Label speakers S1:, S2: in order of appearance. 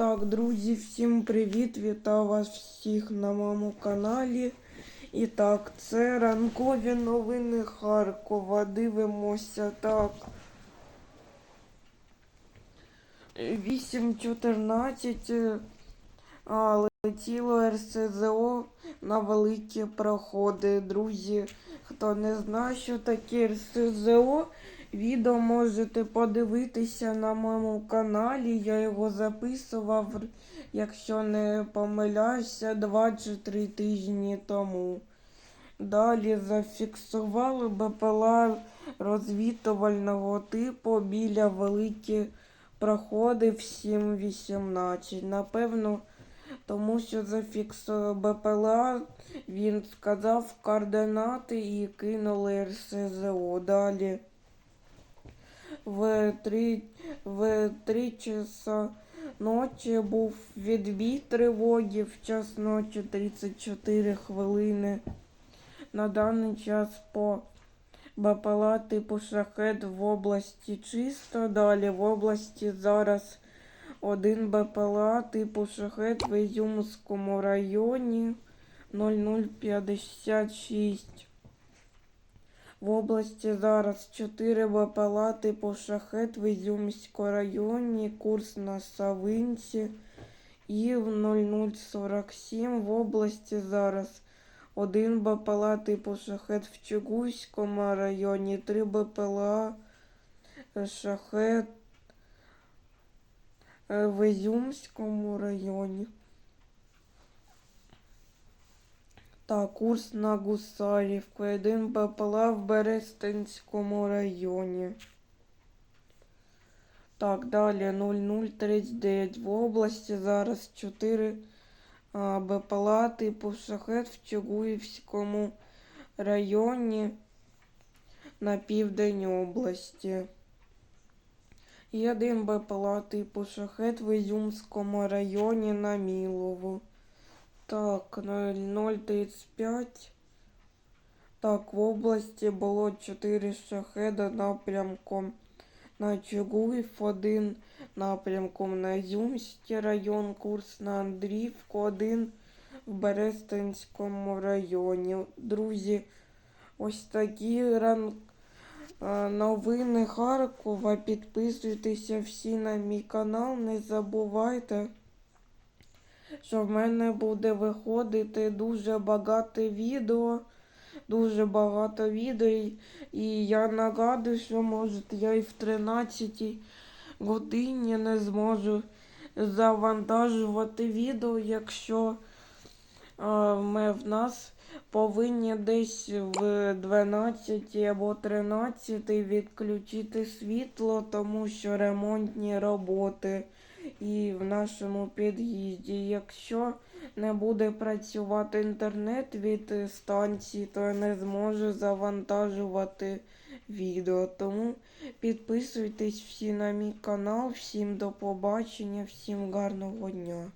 S1: Так, друзі, всім привіт! Вітаю вас всіх на моєму каналі. І так, це ранкові новини Харкова. Дивимося так. 8.14 а, летіло РСЗО на великі проходи. Друзі, хто не знає, що таке РСЗО, відео можете подивитися на моєму каналі. Я його записував, якщо не помиляюся, 2 чи 3 тижні тому. Далі зафіксували БПЛА розвітувального типу біля великі проходи в 7.18. Напевно, тому що зафіксував БПЛА, він сказав координати і кинули РСЗО. Далі в 3, в 3 часа ночі був відбій тривоги в час ночі 34 хвилини. На даний час по БПЛА типу шахет в області чисто. Далі в області зараз один БПЛА типу шахет в Ізюмському районі 0056. В області зараз 4 БПЛА типу шахет в Ізюмському районі, курс на Савинці. І в 0047 в області зараз один БПЛА типу шахет в Чугуйському районі, три БПЛА шахет в Ізюмському районі. Так, курс на Гусарівку, один БПЛА в Берестинському районі. Так, далі 0039 в області зараз 4 а, БПЛА типу шахет в Чугуївському районі на південь області. І один БПЛА типу шахет в Ізюмському районі на Мілову. Так, 035. Так, в області було 4 шахеда напрямком на Чугуїв, один напрямком на Ізюмський район, курс на Андріївку, один в Берестинському районі. Друзі, ось такі ран... новини Харкова. Підписуйтеся всі на мій канал, не забувайте що в мене буде виходити дуже багато відео. Дуже багато відео. І я нагадую, що може я і в 13 годині не зможу завантажувати відео, якщо ми в нас повинні десь в 12 або 13 відключити світло, тому що ремонтні роботи і в нашому під'їзді. Якщо не буде працювати інтернет від станції, то я не зможу завантажувати відео. Тому підписуйтесь всі на мій канал. Всім до побачення, всім гарного дня.